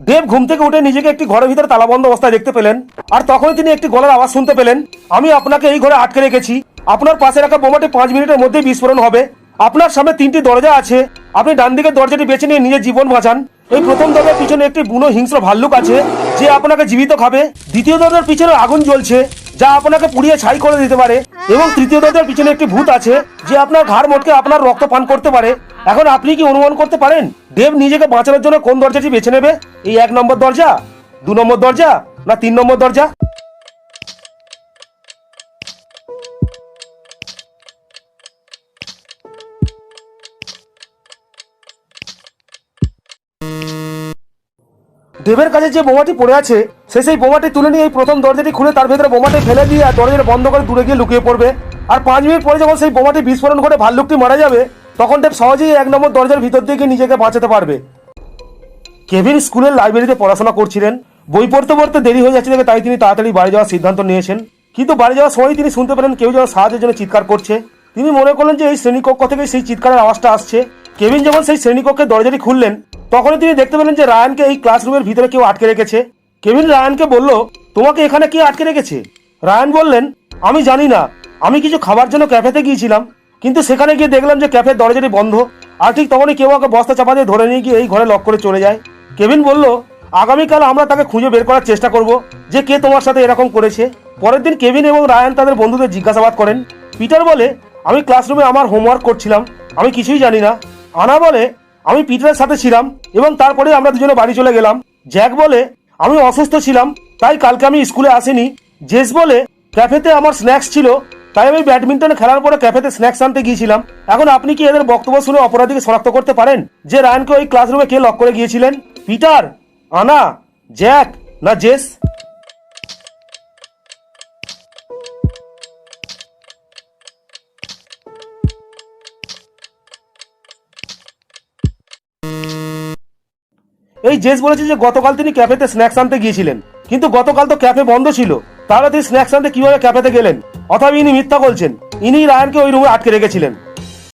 দেব ঘুম থেকে উঠে নিজেকে একটি ঘরের ভিতরে তালাবন্ধ অবস্থায় দেখতে পেলেন, আর তখনই তিনি একটি গলার আওয়াজ শুনতে পেলেন, আমি আপনাকে এই ঘরে আটকে রেখেছি। আপনার পাশে রাখা বোমাটি পাঁচ মিনিটের মধ্যে বিস্ফোরণ হবে। আপনার সামনে তিনটি দরজা আছে। আপনি ডান দিকের দরজাটি বেছে নিয়ে নিজের জীবন বাঁচান। এই প্রথম দরজার পিছনে একটি বুনো হিংস্র ভাল্লুক আছে, যে আপনাকে জীবিত খাবে। দ্বিতীয় দরজার পিছনে আগুন জ্বলছে। যা আপনাকে পুড়িয়ে ছাই করে দিতে পারে। এবং তৃতীয় দরজার পিছনে একটি ভূত আছে, যে আপনার ঘাড় মোটকে আপনার রক্ত পান করতে পারে। এখন আপনি কি অনুমান করতে পারেন? দেব নিজেকে বাঁচানোর জন্য কোন দরজাটি বেছে নেবে? এই এক নম্বর দরজা, দু নম্বর দরজা, না তিন নম্বর দরজা? দেবের কাছে যে বোমাটি পড়ে আছে, সে সেই বোমাটি তুলে নিয়ে এই প্রথম দরজাটি খুলে তার ভেতরে বোমাটি ফেলে দিয়ে আর দরজাটা বন্ধ করে দূরে গিয়ে লুকিয়ে পড়বে। আর পাঁচ মিনিট পরে যখন সেই বোমাটি বিস্ফোরণ করে ভাল্লুকটি মারা যাবে, তখন দেব সহজেই এক নম্বর দরজার ভিতর দিয়ে নিজেকে বাঁচাতে পারবে। কেভিন স্কুলের লাইব্রেরিতে পড়াশোনা করছিলেন। বই পড়তে পড়তে দেরি হয়ে যাচ্ছে তাই তিনি তাড়াতাড়ি বাড়ি যাওয়ার সিদ্ধান্ত নিয়েছেন। কিন্তু বাড়ি যাওয়ার সময় তিনি শুনতে পেলেন কেউ যেন সাহায্যের জন্য চিৎকার করছে। তিনি মনে করলেন যে এই শ্রেণীকক্ষ থেকে সেই চিৎকারের আওয়াজটা আসছে। কেভিন যখন সেই শ্রেণীকক্ষের দরজাটি খুললেন তখনই তিনি দেখতে পেলেন যে রায়ানকে এই ক্লাসরুমের ভিতরে কেউ আটকে রেখেছে। কেভিন রায়ানকে বলল, তোমাকে এখানে কে আটকে রেখেছে? রায়ান বললেন, আমি জানি না। আমি কিছু খাবার জন্য ক্যাফেতে গিয়েছিলাম, কিন্তু সেখানে গিয়ে দেখলাম যে ক্যাফের দরজাটি বন্ধ। আর ঠিক তখনই কেউ আমাকে বস্তা চাপা দিয়ে ধরে নিয়ে গিয়ে এই ঘরে লক করে চলে যায়। কেভিন বলল, আগামীকাল আমরা তাকে খুঁজে বের করার চেষ্টা করব, যে কে তোমার সাথে এরকম করেছে। পরের দিন কেভিন এবং রায়ান তাদের বন্ধুদের জিজ্ঞাসাবাদ করেন। পিটার বলে, আমি ক্লাসরুমে আমার হোমওয়ার্ক করছিলাম, আমি কিছুই জানি না। আনা বলে আমি পিটারের সাথে ছিলাম এবং তারপরে আমরা দুজনে বাড়ি চলে গেলাম। জ্যাক বলে, আমি অসুস্থ ছিলাম, তাই কালকে আমি স্কুলে আসিনি। জেস বলে, ক্যাফেতে আমার স্ন্যাক্স ছিল, তাই আমি ব্যাডমিন্টন খেলার পরে ক্যাফেতে স্ন্যাক্স আনতে গিয়েছিলাম। এখন আপনি কি এদের বক্তব্য শুনে অপরাধীকে শনাক্ত করতে পারেন? যে রায়নকে ওই ক্লাসরুমে কে লক করে গিয়েছিলেন? পিটার, আনা, জ্যাক না জেস? এই জেস বলেছে যে গতকাল তিনি ক্যাফেতে স্ন্যাক্স আনতে গিয়েছিলেন। কিন্তু গতকাল তো ক্যাফে বন্ধ ছিল। তাহলে তিনি স্ন্যাক্স আনতে কীভাবে ক্যাফেতে গেলেন? অথবা ইনি মিথ্যা বলছেন। ইনি রায়নকে ওই রুমে আটকে রেখেছিলেন।